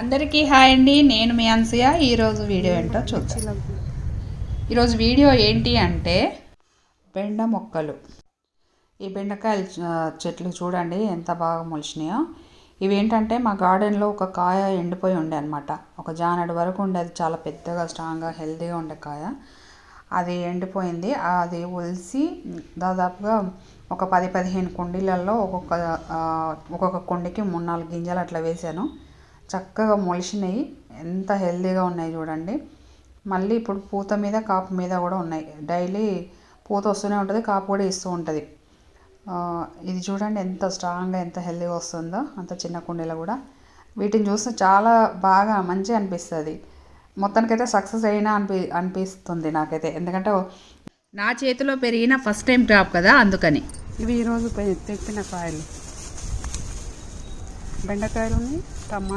అందరికీ హాయ్ అండి. నేను మీ అన్సూయ ఈరోజు వీడియో ఏంటో చూద్దాం. ఈరోజు వీడియో ఏంటి అంటే బెండ మొక్కలు. ఈ బెండకాయలు చెట్లు చూడండి ఎంత బాగా మొలిచినాయో. ఇవి ఏంటంటే మా గార్డెన్లో ఒక కాయ ఎండిపోయి ఉండే అనమాట ఒక జానడు వరకు ఉండేది. చాలా పెద్దగా స్ట్రాంగ్గా హెల్తీగా ఉండే కాయ. అది ఎండిపోయింది. అది ఒలిసి దాదాపుగా ఒక పది పదిహేను కుండీలలో ఒక్కొక్క ఒక్కొక్క కుండీకి మూడు నాలుగు గింజలు అట్లా వేసాను. చక్కగా మొలిచినాయి. ఎంత హెల్తీగా ఉన్నాయి చూడండి. మళ్ళీ ఇప్పుడు పూత మీద కాపు మీద కూడా ఉన్నాయి. డైలీ పూత వస్తూనే ఉంటుంది కాపు కూడా ఇస్తూ ఉంటుంది. ఇది చూడండి ఎంత స్ట్రాంగ్గా ఎంత హెల్తీగా వస్తుందో అంత చిన్న కుండీలో కూడా. వీటిని చూస్తే చాలా బాగా మంచిగా అనిపిస్తుంది. మొత్తానికైతే సక్సెస్ అయినా అనిపి అనిపిస్తుంది నాకైతే. ఎందుకంటే నా చేతిలో పెరిగిన ఫస్ట్ టైం క్రాప్ కదా అందుకని. ఇవి ఈరోజు పె- కాయలు. బెండకాయలు టమాటా